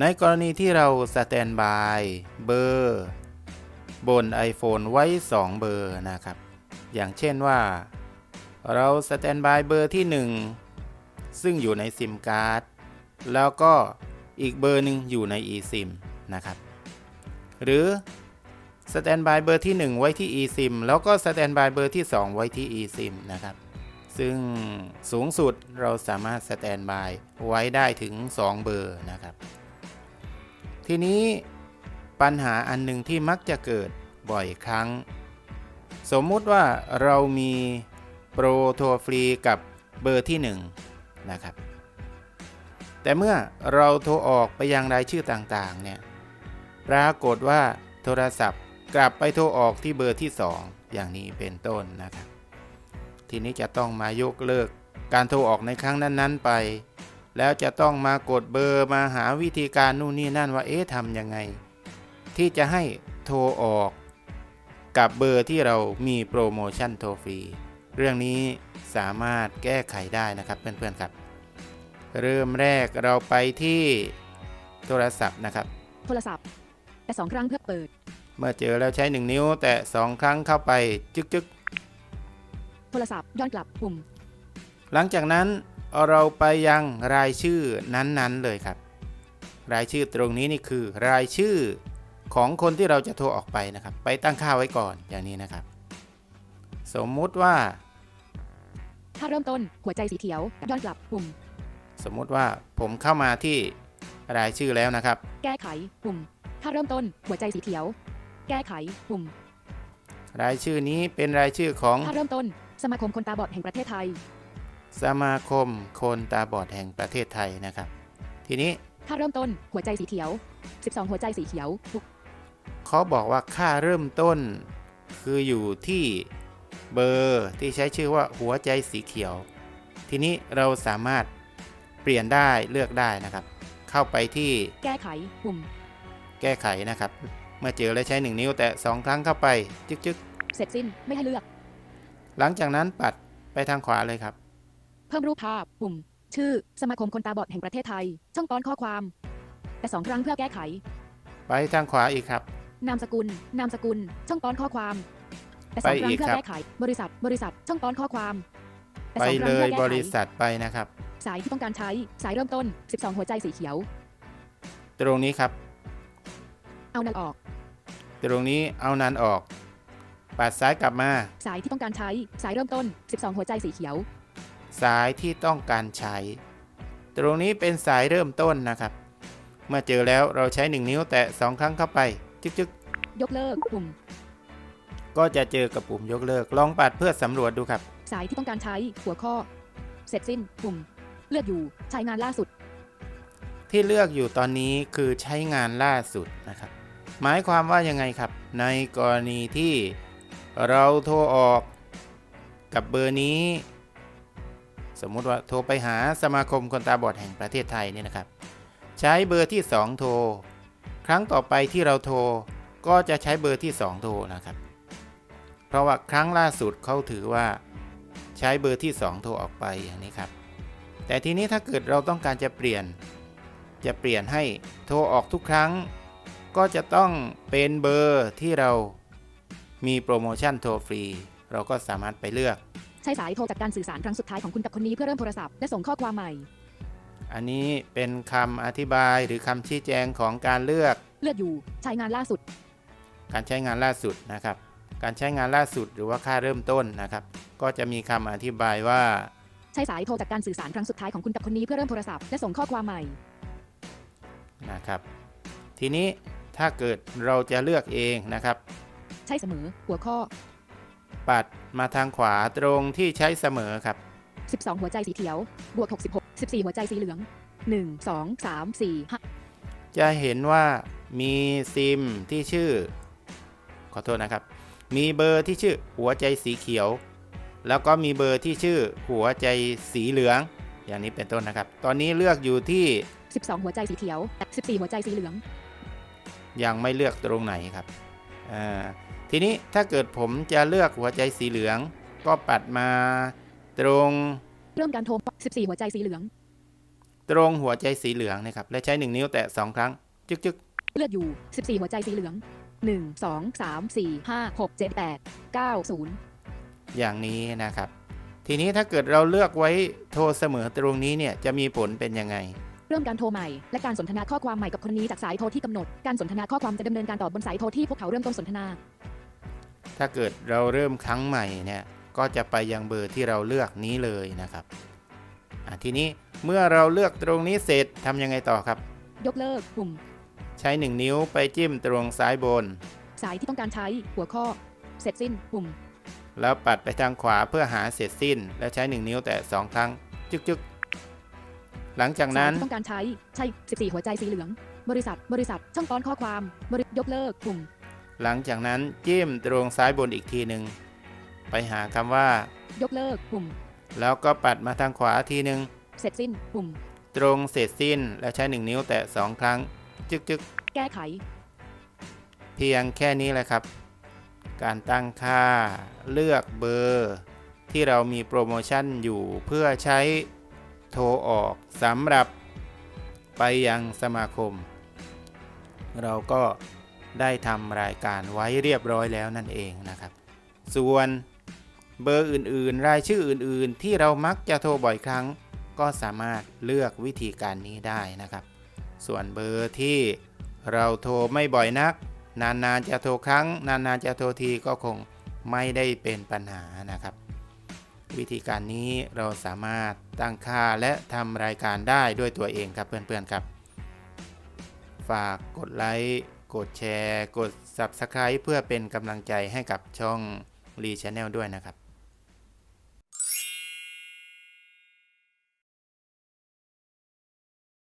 ในกรณีที่เราสแตนบายเบอร์บน iPhone ไว้ 2 เบอร์นะครับ อย่างเช่นว่า เราสแตนบายเบอร์ที่ 1 ซึ่งอยู่ในซิมการ์ดแล้วก็อีกเบอร์หนึ่งอยู่ใน eSIM นะครับ หรือสแตนบายเบอร์ที่ 1 ไว้ที่ eSIM แล้วก็สแตนบายเบอร์ที่ 2 ไว้ที่ eSIM นะครับ ซึ่งสูงสุดเราสามารถสแตนบายไว้ได้ถึง 2 เบอร์นะครับ ทีนี้ปัญหาอันหนึ่งที่มักจะเกิดบ่อยครั้ง สมมุติว่าเรามีโปรโทรฟรีกับเบอร์ที่ 1 นะครับ แต่เมื่อเราโทรออกไปยังรายชื่อต่างๆเนี่ยปรากฏว่าโทรศัพท์กลับไปโทรออกที่เบอร์ที่ 2 อย่างนี้เป็นต้นนะครับ ทีนี้จะต้องมายกเลิกการโทรออกในครั้งนั้น ๆ ไป แล้วจะต้องมากดเบอร์มาหาวิธีการนู่นนี่นั่นว่าเอ๊ะทำยังไง ที่จะให้โทรออก กับเบอร์ที่เรามีโปรโมชั่นโทรฟรี เรื่องนี้สามารถแก้ไขได้นะครับเพื่อนๆครับ เริ่มแรกเราไปที่โทรศัพท์นะครับ โทรศัพท์ แต่สองครั้งเพื่อเปิด เมื่อเจอแล้วใช้ 1 นิ้ว แต่ 2 ครั้งเข้าไปจึกจึกโทรศัพท์ย้อนกลับปุ่ม หลังจากนั้น เราไปยังรายชื่อนั้นๆเลยครับ รายชื่อตรงนี้นี่คือรายชื่อของคนที่เราจะโทรออกไปนะครับ ไปตั้งค่าไว้ก่อนอย่างนี้นะครับ สมมุติว่า ถ้าเริ่มต้นหัวใจสีเขียวย้อนกลับปุ่ม สมมุติว่าผมเข้ามาที่รายชื่อแล้วนะครับ แก้ไขปุ่ม ถ้าเริ่มต้นหัวใจสีเขียว แก้ไขปุ่ม รายชื่อนี้เป็นรายชื่อของถ้าเริ่มต้นสมาคมคนตาบอดแห่งประเทศไทย สมาคมคนตาบอดแห่งประเทศไทยนะครับ ทีนี้ถ้าเริ่มต้นหัวใจสีเขียว 12 หัวใจสีเขียวปุ๊บเขาบอกว่าค่าเริ่มต้น คืออยู่ที่เบอร์ที่ใช้ชื่อว่าหัวใจสีเขียว ทีนี้เราสามารถเปลี่ยนได้เลือกได้นะครับ เข้าไปที่แก้ไขปุ่มแก้ไขนะครับ เมื่อเจอแล้วใช้ 1 นิ้วแต่ 2 ครั้งเข้าไป จึกจึกเสร็จสิ้นไม่ให้เลือก หลังจากนั้นปัดไปทางขวาเลยครับเพิ่มรูปภาพ ปุ่ม ชื่อ สมาคมคนตาบอดแห่งประเทศไทย ช่องตอนข้อความ แต่สองครั้งเพื่อแก้ไข ไปทางขวาอีกครับ นามสกุล นามสกุล ช่องตอนข้อความ แต่สองครั้ไปงอีกเพื่อครับแก้ไข บริษัท บริษัท ช่องตอนข้อความแต่ไปสองคเลรั้งยเพื่อแก้ไขบริษัทไปนะครับ สายที่ต้องการใช้ สายเริ่มต้น 12 หัวใจสีเขียว ตรงนี้ครับ เอานันออก ตรงนี้เอานันออก ปัดซ้ายกลับมา สายที่ต้องการใช้ สายเริ่มต้น 12 หัวใจสีเขียว สายที่ต้องการใช้ ตรงนี้เป็นสายเริ่มต้นนะครับ เมื่อเจอแล้วเราใช้ 1 นิ้วแตะ 2 ครั้งเข้าไป จึกจึกยกเลิกปุ่ม ก็จะเจอกับปุ่มยกเลิก ลองปัดเพื่อสำรวจดูครับ สายที่ต้องการใช้หัวข้อ เสร็จสิ้นปุ่ม เลือกอยู่ใช้งานล่าสุด ที่เลือกอยู่ตอนนี้คือใช้งานล่าสุดนะครับ หมายความว่ายังไงครับ ในกรณีที่เราโทรออกกับเบอร์นี้ สมมุติว่าโทรไปหาสมาคมคนตาบอดแห่งประเทศไทยเนี่ยนะครับ ใช้เบอร์ที่ 2 โทร ครั้งต่อไปที่เราโทรก็จะใช้เบอร์ที่ 2 โทรนะครับ เพราะว่าครั้งล่าสุดเขาถือว่าใช้เบอร์ที่ 2 โทรออกไปอย่างนี้ครับ แต่ทีนี้ถ้าเกิดเราต้องการจะเปลี่ยน จะเปลี่ยนให้โทรออกทุกครั้ง ก็จะต้องเป็นเบอร์ที่เรามีโปรโมชั่นโทรฟรี เราก็สามารถไปเลือก ใช้สายโทรจากการสื่อสารครั้งสุดท้ายของคุณกับคนนี้เพื่อเริ่มโทรศัพท์และส่งข้อความใหม่ อันนี้เป็นคำอธิบายหรือคำชี้แจงของการเลือก เลือกอยู่ใช้งานล่าสุด การใช้งานล่าสุดนะครับ การใช้งานล่าสุดหรือว่าค่าเริ่มต้นนะครับ ก็จะมีคำอธิบายว่า ใช้สายโทรจากการสื่อสารครั้งสุดท้ายของคุณกับคนนี้เพื่อเริ่มโทรศัพท์และส่งข้อความใหม่ นะครับ ทีนี้ถ้าเกิดเราจะเลือกเองนะครับ ใช้เสมอ หัวข้อ ปัดมาทางขวาตรงที่ใช้เสมอครับ 12 หัวใจสีเขียว บวก 66 14 หัวใจสีเหลือง 1 2 3 4 5 จะเห็นว่ามีซิมที่ชื่อ ขอโทษนะครับ มีเบอร์ที่ชื่อหัวใจสีเขียว แล้วก็มีเบอร์ที่ชื่อหัวใจสีเหลือง อย่างนี้เป็นต้นนะครับ ตอนนี้เลือกอยู่ที่ 12 หัวใจสีเขียว14 หัวใจสีเหลือง ยังไม่เลือกตรงไหนครับอ่า ทีนี้ถ้าเกิดผมจะเลือกหัวใจสีเหลือง ก็ปัดมาตรงเริ่มการโทร14 หัวใจสีเหลืองตตรงหัวใจสีเหลืองนะครับ และใช้ 1 นิ้วแตะ2ครั้ง จึกจึกเลือกอยู่ 14 หัวใจสีเหลือง 1 2 3 4 5 6 7 8 9 0 อย่างนี้นะครับ ทีนี้ถ้าเกิดเราเลือกไว้โทรเสมอตรงนี้เนี่ยจะมีผลเป็นยังไงเริ่มการโทรใหม่และการสนทนาข้อความใหม่กับคนนี้จากสายโทรที่กำหนด การสนทนาข้อความจะดำเนินการต่อบนสายโทรที่พวกเขาเริ่มต้นสนทนา ถ้าเกิดเราเริ่มครั้งใหม่เนี่ยก็จะไปยังเบอร์ที่เราเลือกนี้เลยนะครับอะทีนี้เมื่อเราเลือกตรงนี้เสร็จทำยังไงต่อครับ ยกเลิกปุ่ม ใช้ 1 นิ้วไปจิ้มตรงซ้ายบน สายที่ต้องการใช้หัวข้อ เสร็จสิ้นปุ่ม แล้วปัดไปทางขวาเพื่อหาเสร็จสิ้น และใช้ 1 นิ้วแตะ2ครั้ง จึกจึกหลังจากสานั้ยนที่ต้องการใช้ใช่ 14 หัวใจสีเหลือง บริษัท บริษัท ช่องป้อนข้อความบริยกเลิกปุ่ม หลังจากนั้นจิ้มตรงซ้ายบนอีกทีหนึ่งไปหาคำว่า ยกเลิกปุ่ม แล้วก็ปัดมาทางขวาทีหนึ่งเสร็จสิ้นปุ่ม ตรงเสร็จสิ้นและใช้ 1 นิ้วแตะ 2 ครั้ง จึกจึกแก้ไข เพียงแค่นี้แหละครับ การตั้งค่าเลือกเบอร์ ที่เรามีโปรโมชั่นอยู่เพื่อใช้โทรออกสำหรับไปยังสมาคม เราก็ ได้ทำรายการไว้เรียบร้อยแล้วนั่นเองนะครับ ส่วนเบอร์อื่นๆ รายชื่ออื่นๆ ที่เรามักจะโทรบ่อยครั้ง ก็สามารถเลือกวิธีการนี้ได้นะครับ ส่วนเบอร์ที่เราโทรไม่บ่อยนัก นานๆจะโทรครั้ง นานๆจะโทรทีก็คงไม่ได้เป็นปัญหานะครับ วิธีการนี้เราสามารถตั้งค่าและทำรายการได้ด้วยตัวเองครับเพื่อนๆครับ ฝากกดไลค์ กดแชร์ กด Subscribe เพื่อเป็นกำลังใจให้กับช่องรีช n แนลด้วยนะครับ